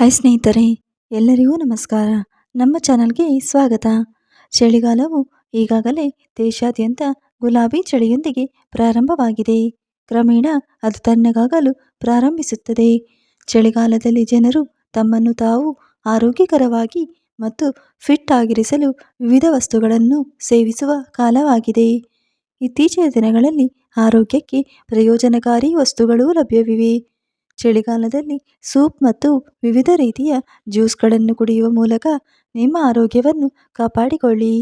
Hi ಸ್ನೇಹಿತರೆ, ಎಲ್ಲರಿಗೂ ನಮಸ್ಕಾರ. ನಮ್ಮ ಚಾನಲ್ಗೆ ಸ್ವಾಗತ. ಚಳಿಗಾಲವು ಈಗಾಗಲೇ ದೇಶಾದ್ಯಂತ ಗುಲಾಬಿ ಚಳಿಯೊಂದಿಗೆ ಪ್ರಾರಂಭವಾಗಿದೆ. ಕ್ರಮೇಣ ಅದು ತಣ್ಣಗಾಗಲು ಪ್ರಾರಂಭಿಸುತ್ತದೆ. ಚಳಿಗಾಲದಲ್ಲಿ ಜನರು ತಮ್ಮನ್ನು ತಾವು ಆರೋಗ್ಯಕರವಾಗಿ ಮತ್ತು ಫಿಟ್ ಆಗಿರಿಸಲು ವಿವಿಧ ವಸ್ತುಗಳನ್ನು ಸೇವಿಸುವ ಕಾಲವಾಗಿದೆ. ಇತ್ತೀಚಿನ ದಿನಗಳಲ್ಲಿ ಆರೋಗ್ಯಕ್ಕೆ ಪ್ರಯೋಜನಕಾರಿ ವಸ್ತುಗಳು ಲಭ್ಯವಿವೆ. ಚಳಿಗಾಲದಲ್ಲಿ ಸೂಪ್ ಮತ್ತು ವಿವಿಧ ರೀತಿಯ ಜ್ಯೂಸ್ಗಳನ್ನು ಕುಡಿಯುವ ಮೂಲಕ ನಿಮ್ಮ ಆರೋಗ್ಯವನ್ನು ಕಾಪಾಡಿಕೊಳ್ಳಿ.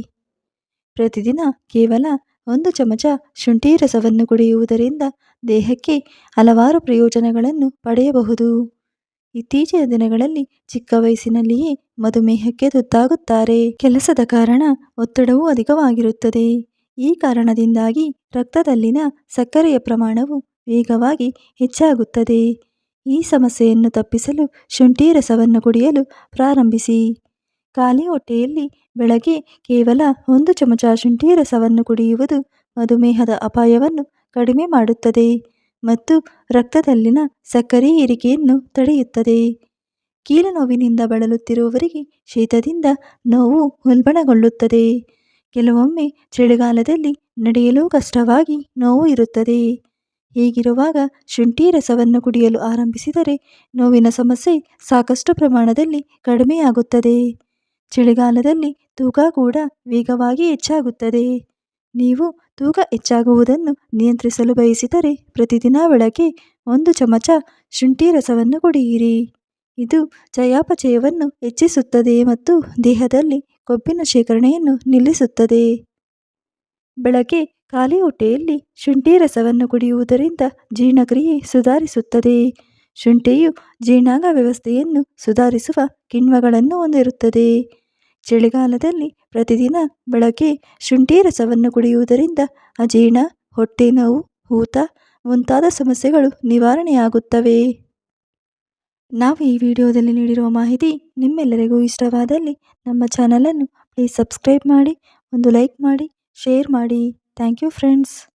ಪ್ರತಿದಿನ ಕೇವಲ ಒಂದು ಚಮಚ ಶುಂಠಿ ರಸವನ್ನು ಕುಡಿಯುವುದರಿಂದ ದೇಹಕ್ಕೆ ಹಲವಾರು ಪ್ರಯೋಜನಗಳನ್ನು ಪಡೆಯಬಹುದು. ಇತ್ತೀಚಿನ ದಿನಗಳಲ್ಲಿ ಚಿಕ್ಕ ವಯಸ್ಸಿನಲ್ಲಿಯೇ ಮಧುಮೇಹಕ್ಕೆ ತುತ್ತಾಗುತ್ತಾರೆ. ಕೆಲಸದ ಕಾರಣ ಒತ್ತಡವೂ ಅಧಿಕವಾಗಿರುತ್ತದೆ. ಈ ಕಾರಣದಿಂದಾಗಿ ರಕ್ತದಲ್ಲಿನ ಸಕ್ಕರೆಯ ಪ್ರಮಾಣವು ವೇಗವಾಗಿ ಹೆಚ್ಚಾಗುತ್ತದೆ. ಈ ಸಮಸ್ಯೆಯನ್ನು ತಪ್ಪಿಸಲು ಶುಂಠಿ ರಸವನ್ನು ಕುಡಿಯಲು ಪ್ರಾರಂಭಿಸಿ. ಖಾಲಿ ಹೊಟ್ಟೆಯಲ್ಲಿ ಬೆಳಗ್ಗೆ ಕೇವಲ ಒಂದು ಚಮಚ ಶುಂಠಿ ರಸವನ್ನು ಕುಡಿಯುವುದು ಮಧುಮೇಹದ ಅಪಾಯವನ್ನು ಕಡಿಮೆ ಮಾಡುತ್ತದೆ ಮತ್ತು ರಕ್ತದಲ್ಲಿನ ಸಕ್ಕರೆ ಏರಿಕೆಯನ್ನು ತಡೆಯುತ್ತದೆ. ಕೀಲು ನೋವಿನಿಂದ ಬಳಲುತ್ತಿರುವವರಿಗೆ ಶೀತದಿಂದ ನೋವು ಉಲ್ಬಣಗೊಳ್ಳುತ್ತದೆ. ಕೆಲವೊಮ್ಮೆ ಚಳಿಗಾಲದಲ್ಲಿ ನಡೆಯಲು ಕಷ್ಟವಾಗಿ ನೋವು ಇರುತ್ತದೆ. ಹೀಗಿರುವಾಗ ಶುಂಠಿ ರಸವನ್ನು ಕುಡಿಯಲು ಆರಂಭಿಸಿದರೆ ನೋವಿನ ಸಮಸ್ಯೆ ಸಾಕಷ್ಟು ಪ್ರಮಾಣದಲ್ಲಿ ಕಡಿಮೆಯಾಗುತ್ತದೆ. ಚಳಿಗಾಲದಲ್ಲಿ ತೂಕ ಕೂಡ ವೇಗವಾಗಿ ಹೆಚ್ಚಾಗುತ್ತದೆ. ನೀವು ತೂಕ ಹೆಚ್ಚಾಗುವುದನ್ನು ನಿಯಂತ್ರಿಸಲು ಬಯಸಿದರೆ ಪ್ರತಿದಿನ ಬೆಳಗ್ಗೆ ಒಂದು ಚಮಚ ಶುಂಠಿ ರಸವನ್ನು ಕುಡಿಯಿರಿ. ಇದು ಚಯಾಪಚಯವನ್ನು ಹೆಚ್ಚಿಸುತ್ತದೆ ಮತ್ತು ದೇಹದಲ್ಲಿ ಕೊಬ್ಬಿನ ಶೇಖರಣೆಯನ್ನು ನಿಲ್ಲಿಸುತ್ತದೆ. ಬೆಳಗ್ಗೆ ಖಾಲಿ ಹೊಟ್ಟೆಯಲ್ಲಿ ಶುಂಠಿ ರಸವನ್ನು ಕುಡಿಯುವುದರಿಂದ ಜೀರ್ಣಕ್ರಿಯೆ ಸುಧಾರಿಸುತ್ತದೆ. ಶುಂಠಿಯು ಜೀರ್ಣಾಂಗ ವ್ಯವಸ್ಥೆಯನ್ನು ಸುಧಾರಿಸುವ ಕಿಣ್ವಗಳನ್ನು ಹೊಂದಿರುತ್ತದೆ. ಚಳಿಗಾಲದಲ್ಲಿ ಪ್ರತಿದಿನ ಬೆಳಗ್ಗೆ ಶುಂಠಿ ರಸವನ್ನು ಕುಡಿಯುವುದರಿಂದ ಅಜೀರ್ಣ, ಹೊಟ್ಟೆ ನೋವು, ಊತ ಮುಂತಾದ ಸಮಸ್ಯೆಗಳು ನಿವಾರಣೆಯಾಗುತ್ತವೆ. ನಾವು ಈ ವಿಡಿಯೋದಲ್ಲಿ ನೀಡಿರುವ ಮಾಹಿತಿ ನಿಮ್ಮೆಲ್ಲರಿಗೂ ಇಷ್ಟವಾದಲ್ಲಿ ನಮ್ಮ ಚಾನಲನ್ನು ಪ್ಲೀಸ್ ಸಬ್ಸ್ಕ್ರೈಬ್ ಮಾಡಿ, ಒಂದು ಲೈಕ್ ಮಾಡಿ, ಶೇರ್ ಮಾಡಿ. Thank you, friends.